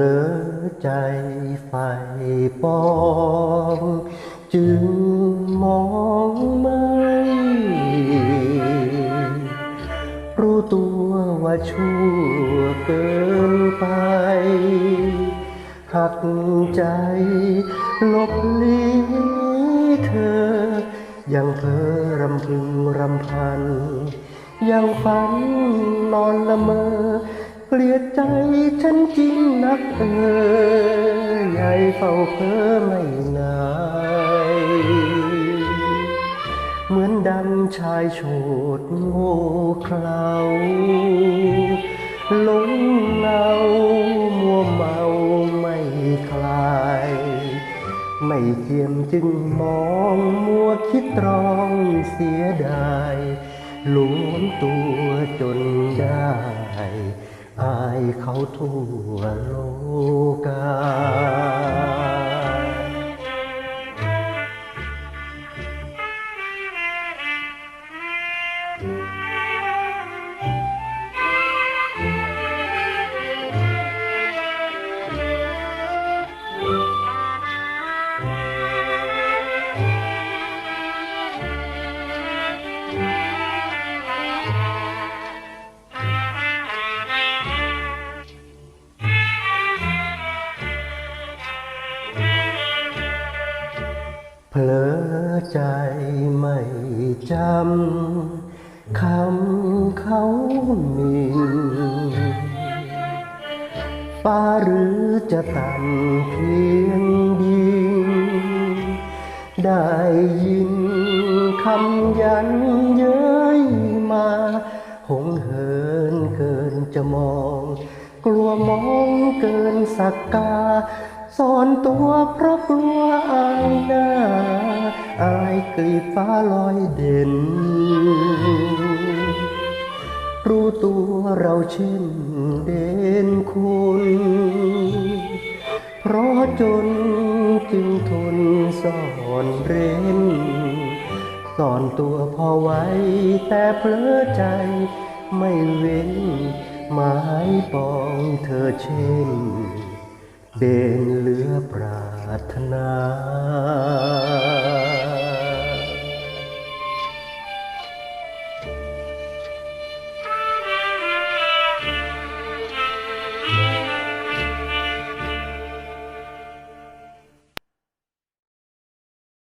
ลอใจไฟปองจึงมองไม่รู้ตัวว่าชั่วเกินไป หักใจลบลี้เธอ ยังเพ้อรำพึงรำพัน ยังฝันนอนละเมอ เกลียดใจฉันจริงนักเออใหญ่เฝ้าเพ้อไม่นายเหมือนดังชายโฉดโง่เขลาหลงเงามัวเมาไม่คลาย ไม่เทียมจึงมองมัวคิดตรองเสียดายหลวมตัวจนได้ อายเขาทั่วโลกา เผลอใจไม่จำคำเขามีฟ้าหรือจะต่ำเพียงดินได้ยินคำยันเย้ยมา หงเหินเกินจะมอง กลัวมองเกินสักกา สอนตัวเพราะกลัวอายหน้า อายกลีบฟ้าลอยเด่น รู้ตัวเราเช่นเด่นคุณ เพราะจนจึงทนซ่อนเร้นซ่อนตัวพอไว้ แต่เพลอใจไม่เว้นหมายปองเธอเช่น เด่นเหลือปรารถนา